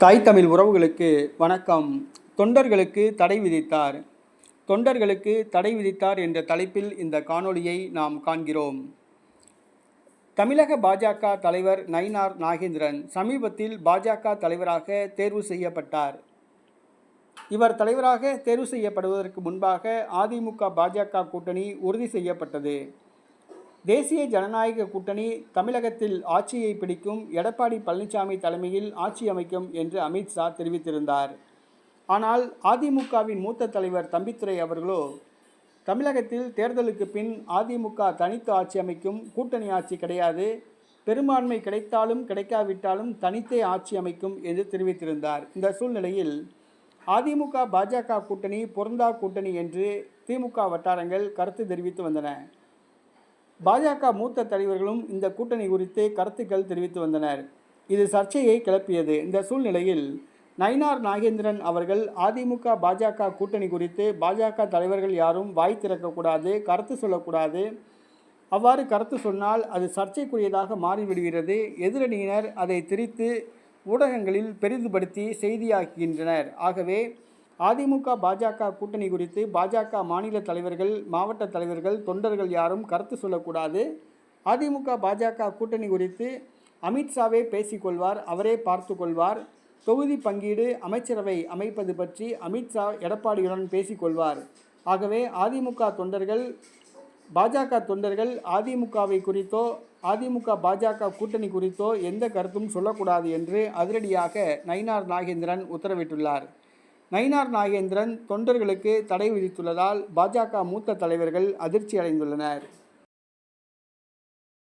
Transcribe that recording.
தாய் தமிழ் உறவுகளுக்கு வணக்கம். தொண்டர்களுக்கு தடை விதித்தார். தொண்டர்களுக்கு தடை விதித்தார் என்ற தலைப்பில் இந்த காணொளியை நாம் காண்கிறோம். தமிழக பாஜக தலைவர் நயினார் நாகேந்திரன் சமீபத்தில் பாஜக தலைவராக தேர்வு செய்யப்பட்டார். இவர் தலைவராக தேர்வு செய்யப்படுவதற்கு முன்பாக அதிமுக பாஜக கூட்டணி உறுதி செய்யப்பட்டது. தேசிய ஜனநாயக கூட்டணி தமிழகத்தில் ஆட்சியை பிடிக்கும் எடப்பாடி பழனிசாமி தலைமையில் ஆட்சி அமைக்கும் என்று அமித்ஷா தெரிவித்திருந்தார். ஆனால் அதிமுகவின் மூத்த தலைவர் தம்பித்துரை அவர்களோ தமிழகத்தில் தேர்தலுக்கு பின் அதிமுக தனித்து ஆட்சி அமைக்கும் கூட்டணி ஆட்சி கிடையாது பெரும்பான்மை கிடைத்தாலும் கிடைக்காவிட்டாலும் தனித்தே ஆட்சி அமைக்கும் என்று தெரிவித்திருந்தார். இந்த சூழ்நிலையில் அதிமுக பாஜக கூட்டணி பொருந்தா கூட்டணி என்று திமுக வட்டாரங்கள் கருத்து தெரிவித்து வந்தன. பாஜக மூத்த தலைவர்களும் இந்த கூட்டணி குறித்து கருத்துக்கள் தெரிவித்து வந்தனர். இது சர்ச்சையை கிளப்பியது. இந்த சூழ்நிலையில் நயினார் நாகேந்திரன் அவர்கள் அதிமுக பாஜக கூட்டணி குறித்து பாஜக தலைவர்கள் யாரும் வாய் திறக்கக்கூடாது கருத்து சொல்லக்கூடாது. அவ்வாறு கருத்து சொன்னால் அது சர்ச்சைக்குரியதாக மாறிவிடுகிறது. எதிரணியினர் அதை திரித்து ஊடகங்களில் பெரிதுபடுத்தி செய்தியாக்குகின்றனர். ஆகவே அதிமுக பாஜக கூட்டணி குறித்து பாஜக மாநில தலைவர்கள் மாவட்ட தலைவர்கள் தொண்டர்கள் யாரும் கருத்து சொல்லக்கூடாது. அதிமுக பாஜக கூட்டணி குறித்து அமித்ஷாவே பேசிக்கொள்வார் அவரே பார்த்து கொள்வார். தொகுதி பங்கீடு அமைச்சரவை அமைப்பது பற்றி அமித்ஷா எடப்பாடியுடன் பேசிக்கொள்வார் ஆகவே அதிமுக தொண்டர்கள் பாஜக தொண்டர்கள் அதிமுகவை குறித்தோ அதிமுக பாஜக கூட்டணி குறித்தோ எந்த கருத்தும் சொல்லக்கூடாது என்று அதிரடியாக நயினார் நாகேந்திரன் உத்தரவிட்டுள்ளார். நயினார் நாகேந்திரன் தொண்டர்களுக்கு தடை விதித்துள்ளதால் பாஜக மூத்த தலைவர்கள் அதிர்ச்சி அடைந்துள்ளனர்.